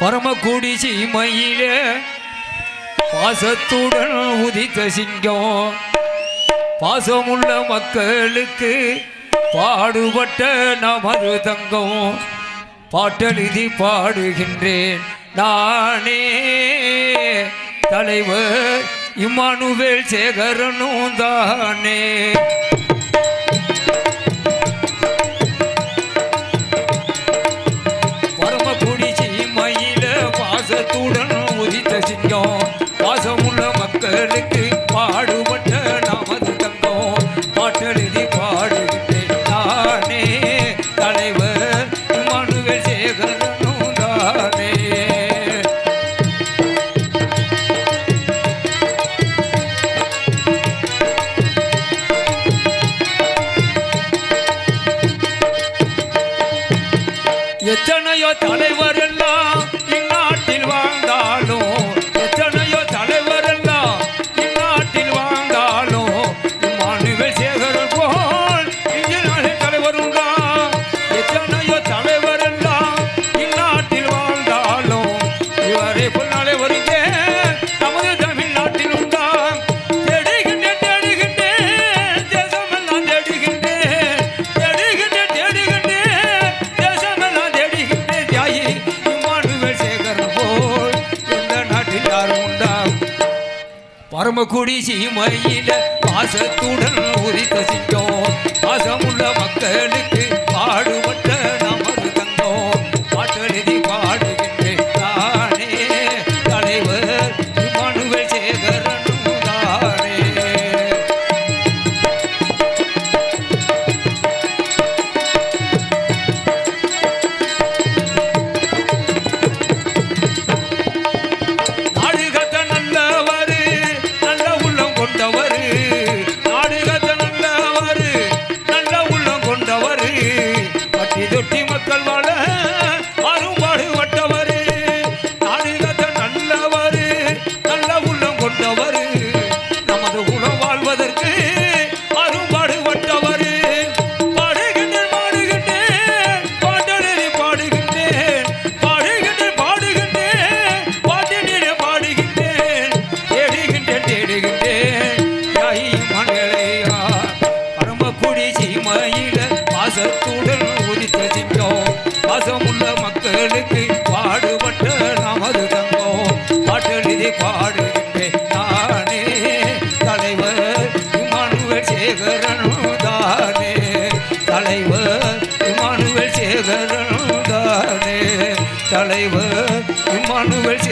பரமக்குடி சீமையிலே பாசத்துடன் உதித்த சிங்கம். பாசமுள்ள மக்களுக்கு பாடுபட்ட நமது தங்கம். பாட்டெழுதி பாடுகின்றேன் நானே. தலைவர் இம்மானுவேல் சேகரனும் தானே. பாசத்துடன் உதித்த சிங்கம். பாசமுள்ள மக்களுக்கு பாடுபட்ட நமது தங்கம். பாட்டெழுதி பாடுகின்றேன் நானே தலைவர் மனுவர் சேகரனும் தானே. எத்தனையோ தலைவர் பரமக்குடி சீமையில பாசத்துடன் உரித்த சிங்கம். பாசமுள்ள மக்களுக்கு பட்டி தொட்டி மக்கள் வாழ பாடுகின்றேன் நானே தலைவர் இமானுவேல் சேகரனும் தானே தலைவர் இமானுவேல் சேகரனும் தலைவர் இமானுவேல்